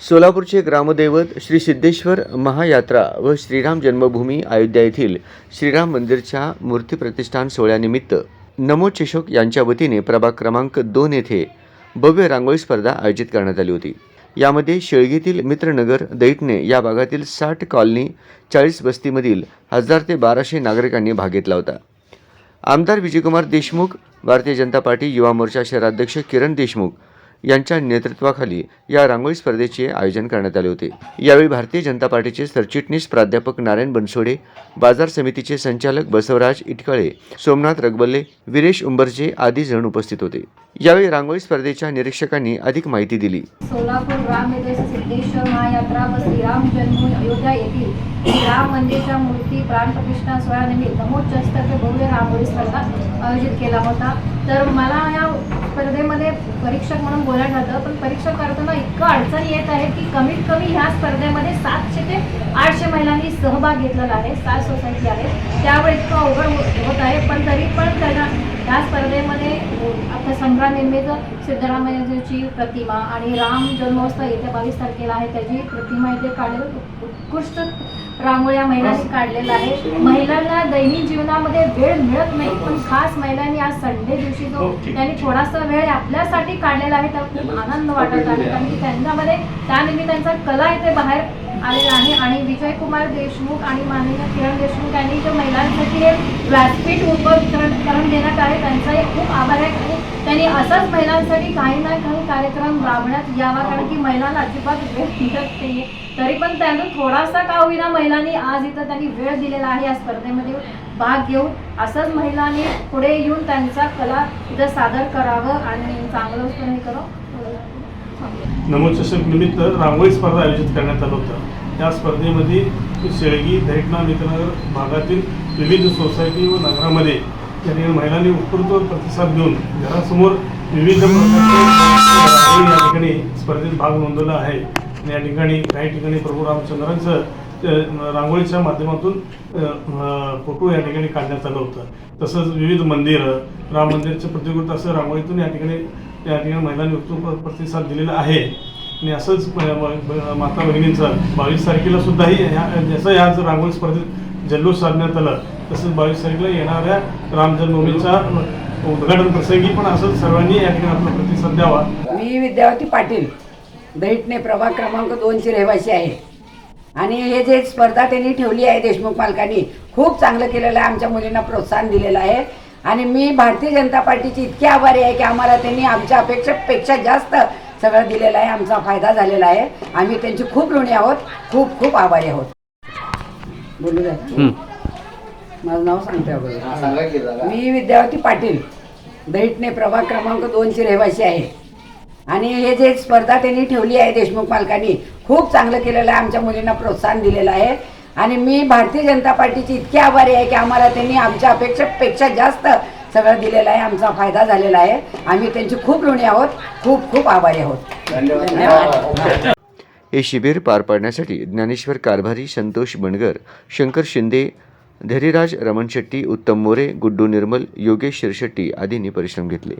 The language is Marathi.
सोलापूरचे ग्रामदैवत श्री सिद्धेश्वर महायात्रा व श्रीराम जन्मभूमी अयोध्या येथील श्रीराम मंदिरच्या मूर्ती प्रतिष्ठान सोहळ्यानिमित्त नमो चेशोक यांच्या वतीने प्रभाग क्रमांक दोन येथे भव्य रांगोळी स्पर्धा आयोजित करण्यात आली होती. यामध्ये शेळगीतील मित्रनगर दैटणे या भागातील साठ कॉलनी चाळीस वस्तीमधील हजार ते बाराशे नागरिकांनी भाग घेतला होता. आमदार विजयकुमार देशमुख भारतीय जनता पार्टी युवा मोर्चा शहराध्यक्ष किरण देशमुख यांच्या नेतृत्वाखाली या रांगोळी स्पर्धेचे आयोजन करण्यात आले होते. यावेळी भारतीय जनता पार्टीचे सरचिटणीस प्राध्यापक नारायण बनसोडे बाजार समितीचे संचालक बसवराज इटकळे सोमनाथ रगबल्ले विरेश उंबरजे आदी जण उपस्थित होते. यावेळी रांगोळी स्पर्धेच्या निरीक्षकांनी अधिक माहिती दिली. सोलापूर राम म्हणजे सिद्धेश्वर महायात्रा व श्रीराम जन्मभूमी अयोध्या येथील श्रीराम मंदिरच्या मूर्ती प्राणप्रतिष्ठा सोहळ्यानिमित्त नमोदस्तर्फे भव्य रांगोळी स्पर्धा आयोजित केला होता. तर मला या स्पर्धेमध्ये परीक्षक म्हणून बोलायला जातं पण परीक्षा करताना इतकं अडचण येत आहे की कमीत कमी ह्या स्पर्धेमध्ये सातशे ते आठशे महिलांनी सहभाग घेतलेला आहे सात सोसायटी आहेत. त्यावर इतकं अवघड होत आहे पण तरी पण त्यांना या स्पर्धेमध्ये आपल्या संग्राम निर्मित सिद्धरामयची प्रतिमा आणि राम जन्मोत्सव येत्या बावीस तारखेला आहे त्याची प्रतिमा इथे काढले उत्कृष्ट उत्कृष्ट रांगोळ्या महिलांनी काढलेला आहे. महिलांना दैनिक जीवनामध्ये वेळ मिळत नाही पण खास महिलांनी आज संडे दिवशी जो त्यांनी थोडासा वेळ आपल्यासाठी काढलेला आहे त्यात खूप आनंद वाटत आहे. कारण की त्यांच्यामध्ये त्यानिमित्तांचा कला इथे बाहेर आलेला आहे. आणि विजयकुमार देशमुख आणि माननीय किरण देशमुख यांनी जो महिलांसाठी हे व्यासपीठ उपलब्ध करण करून देण्यात आहे त्यांचाही खूप आभार आहे. त्यांनी असंच महिलांसाठी काही ना काही कार्यक्रम राबण्यात यावा कारण की महिलांना अजिबात वेळ मिळत नाही तरी पण त्यांना थोडासा का होईना महिलांनी आज इथं त्यांनी वेळ दिलेला आहे या स्पर्धेमध्ये भाग घेऊन असंच महिलांनी पुढे येऊन त्यांचा कला इथं सादर करावं आणि चांगलं हे करावं नमोचषक निमित्त रांगोळी स्पर्धा आयोजित करण्यात आलं होतं. या स्पर्धेमध्ये शेळगी धैटना मित्रनगर भागातील विविध सोसायटी व नगरामध्ये त्यांनी ठिकाणी महिलांनी उत्स्फूर्त प्रतिसाद देऊन घरासमोर विविध प्रकारचे या ठिकाणी स्पर्धेत भाग नोंदवला आहे. आणि या ठिकाणी काही ठिकाणी प्रभू रामचंद्रांचं रांगोळीच्या माध्यमातून फोटो या ठिकाणी काढण्यात आलं होतं. तसंच विविध मंदिरं राम मंदिरचं प्रतिकृत असं रांगोळीतून या ठिकाणी त्या ठिकाणी महिलांनी उत्तम प्रतिसाद दिलेला आहे. आणि असंच माता भगिनींचं बावीस तारखेला सुद्धाही ह्या जसं ह्याच रांगोळी स्पर्धेत जल्लोष साधण्यात आलं. तसंच बावीस तारखेला येणाऱ्या राम जन्मभूमीचा उद्घाटन प्रसंगी पण असं सर्वांनी या ठिकाणी आपला प्रतिसाद द्यावा. मी विद्यावती पाटील दैठणे प्रभाग क्रमांक दोनची रहिवासी आहे. आणि हे जे स्पर्धा त्यांनी ठेवली आहे देशमुख पालकांनी खूप चांगलं केलेलं आहे आमच्या मुलींना प्रोत्साहन दिलेलं आहे. आणि मी भारतीय जनता पार्टीची इतकी आभारी आहे की आम्हाला त्यांनी आमच्या अपेक्षेपेक्षा जास्त सगळं दिलेलं आहे आमचा फायदा झालेला आहे. आम्ही त्यांची खूप ऋणी आहोत खूप खूप आभारी आहोत. बोलू द्या माझं नाव सांगते अगोदर. मी विद्यावती पाटील. दैठणे प्रभाग क्रमांक दोनची रहिवासी आहे. आणि हे जे स्पर्धा त्यांनी ठेवली आहे देशमुख मालकांनी खूप चांगलं केलेलं आहे आमच्या मुलींना प्रोत्साहन दिलेलं आहे. आणि मी भारतीय जनता पार्टीची इतकी आभारी आहे की आम्हाला त्यांनी आमच्या अपेक्षेपेक्षा जास्त सगळं दिलेलं आहे आमचा फायदा झालेला आहे. आम्ही त्यांची खूप ऋणी आहोत खूप खूप आभारी आहोत. धन्यवाद. हे शिबिर पार पाडण्यासाठी ज्ञानेश्वर कारभारी संतोष बनगर शंकर शिंदे धरीराज रमण शेट्टी उत्तम मोरे गुड्डू निर्मल योगेश शिरशेट्टी आदींनी परिश्रम घेतले.